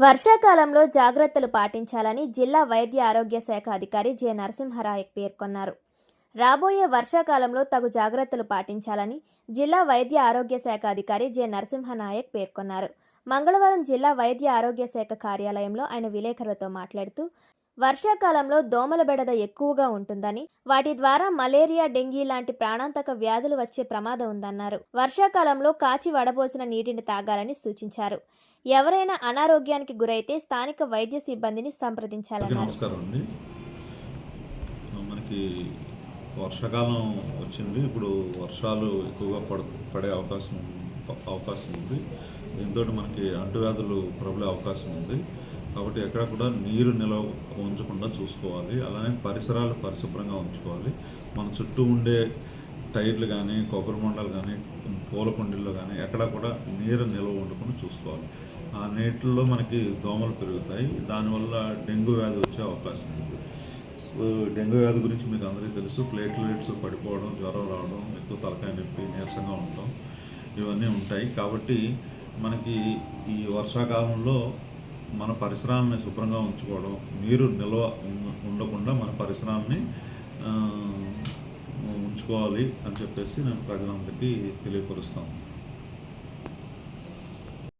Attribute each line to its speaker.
Speaker 1: వర్షాకాలంలో జాగ్రత్తలు పాటించాలని జిల్లా వైద్య ఆరోగ్య శాఖ అధికారి జె. నరసింహరాయక్ పేర్కొన్నారు. రాబోయే వర్షాకాలంలో తగు జాగ్రత్తలు పాటించాలని జిల్లా వైద్య ఆరోగ్య శాఖ అధికారి జె. నరసింహనాయక్ పేర్కొన్నారు. మంగళవారం జిల్లా వైద్య ఆరోగ్య శాఖ కార్యాలయంలో ఆయన విలేకరులతో మాట్లాడుతూ వర్షాకాలంలో దోమల బెడద ఎక్కువగా ఉంటుందని వాటి ద్వారా మలేరియా డెంగీ లాంటి ప్రాణాంతక వ్యాధులు వచ్చే ప్రమాదం ఉందన్నారు. వర్షాకాలంలో కాచి వడబోసిన నీటిని తాగాలని సూచించారు. ఎవరైనా అనారోగ్యానికి గురైతే స్థానిక వైద్య సిబ్బందిని
Speaker 2: అందరికీ
Speaker 1: సంప్రదించాలన్నారు
Speaker 2: మనకి వర్షాకాలం వచ్చింది. ఇప్పుడు వర్షాలు ఎక్కువగా పడ పడే అవకాశం అవకాశం ఉంది. దీంతో మనకి అంటువ్యాధులు ప్రబలే అవకాశం ఉంది. కాబట్టి ఎక్కడ కూడా నీరు నిలవ ఉంచకుండా చూసుకోవాలి. అలానే పరిసరాలు పరిశుభ్రంగా ఉంచుకోవాలి. మన చుట్టూ ఉండే టైర్లు కానీ కొబ్బరి మండలు కానీ పూల కుండీల్లో కానీ ఎక్కడ కూడా నీరు నిల్వ ఉండకుండా చూసుకోవాలి. ఆ నీటిలో మనకి దోమలు పెరుగుతాయి. దానివల్ల డెంగ్యూ వ్యాధి వచ్చే అవకాశం ఉంది. సో డెంగ్యూ వ్యాధి గురించి మీకు అందరికీ తెలుసు. ప్లేట్లెట్స్ పడిపోవడం జ్వరం రావడం ఎక్కువ తలకాయ నొప్పి నీరసంగా ఉండటం ఇవన్నీ ఉంటాయి. కాబట్టి మనకి ఈ వర్షాకాలంలో మన పరిసరాలని శుభ్రంగా ఉంచుకోవడం నీరు నిల్వ ఉండకుండా మన పరిసరాలని ఉంచుకోవాలి అని చెప్పేసి నేను ప్రజలందరికీ తెలియపరుస్తాను.